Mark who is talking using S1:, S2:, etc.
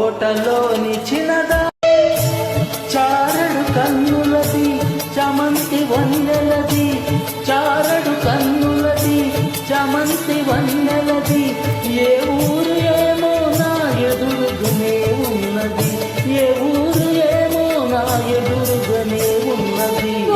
S1: తోటలోని చిన్నదా చారడు కన్నులది చమంతి వన్నెలది చారడు కన్నులది చమంతి వన్నెలది. ఏ ఊరు ఏమో నా ఎదురుగునే ఉన్నది. ఏ ఊరు ఏమో నా ఎదురుగనే ఉన్నది.